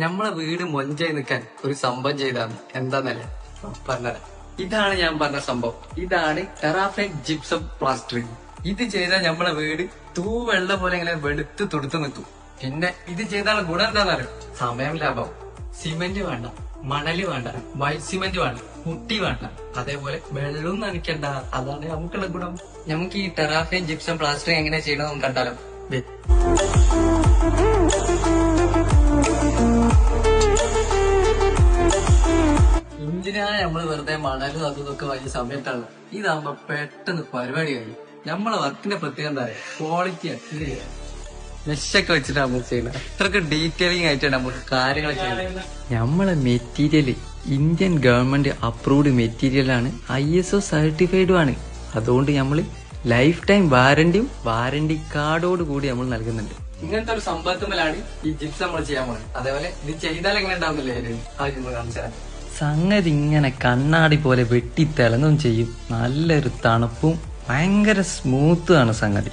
നമ്മളെ വീട് മൊഞ്ചായി നിൽക്കാൻ ഒരു സംഭവം ചെയ്താണ് എന്താന്നല്ലേ? പറഞ്ഞത് ഇതാണ് ഞാൻ പറഞ്ഞ സംഭവം. ഇതാണ് ടെറാഫൈൻ ജിപ്സം പ്ലാസ്റ്ററിങ് ഇത് ചെയ്താൽ നമ്മളെ വീട് തൂ വെള്ള പോലെ ഇങ്ങനെ വെളുത്ത് തുടുത്ത് നിൽക്കും. പിന്നെ ഇത് ചെയ്താൽ ഗുണം എന്താണെന്നറിയോ സമയം ലാഭം. സിമന്റ് വേണ്ട. മണൽ വേണ്ട. വൈറ്റ് സിമന്റ് വേണ്ട. മുട്ടി വേണ്ട. അതേപോലെ വെള്ളവും നനയ്ക്കണ്ട. അതാണ് നമുക്കുള്ള ഗുണം. നമുക്ക് ഈ ടെറാഫൈൻ ജിപ്സം പ്ലാസ്റ്ററിങ് എങ്ങനെ ചെയ്യണമെന്ന് കണ്ടാലോ? എന്തിനാ നമ്മൾ വെറുതെ മണലും അതും ഇതൊക്കെ വലിയ സമയത്താണ്? ഇതാകുമ്പോ പെട്ടെന്ന് പരിപാടി കഴിയും നമ്മളെ വർക്കിന്റെ പ്രത്യേകം എന്താ ക്വാളിറ്റി മെഷൊക്കെ വെച്ചിട്ടാണ് നമ്മൾ ചെയ്യുന്നത്. അത്രയ്ക്ക് ഡീറ്റെയിലിംഗ് ആയിട്ടാണ് നമ്മൾ കാര്യങ്ങൾ ചെയ്യുന്നത്. നമ്മളെ material Indian government approved material ആണ് ഐ എസ് ഒ സർട്ടിഫൈഡും ആണ്. അതുകൊണ്ട് നമ്മൾ ലൈഫ് ടൈം വാറന്റിയും വാറന്റി കാർഡോട് കൂടി നമ്മൾ നൽകുന്നുണ്ട്. ഇങ്ങനത്തെ ഒരു സംഭവത്തിലാണ് ഈ ജിപ്സ് നമ്മൾ ചെയ്യാൻ പോകുന്നത് അതേപോലെ ഇത് ചെയ്താൽ എങ്ങനെ ഉണ്ടാവുന്നില്ലേ? ആദ്യം കാണിച്ചാൽ സംഗതി ഇങ്ങനെ കണ്ണാടി പോലെ വെട്ടി തിളങ്ങും ചെയ്യും. നല്ലൊരു തണുപ്പും ഭയങ്കര സ്മൂത്ത് ആണ് സംഗതി.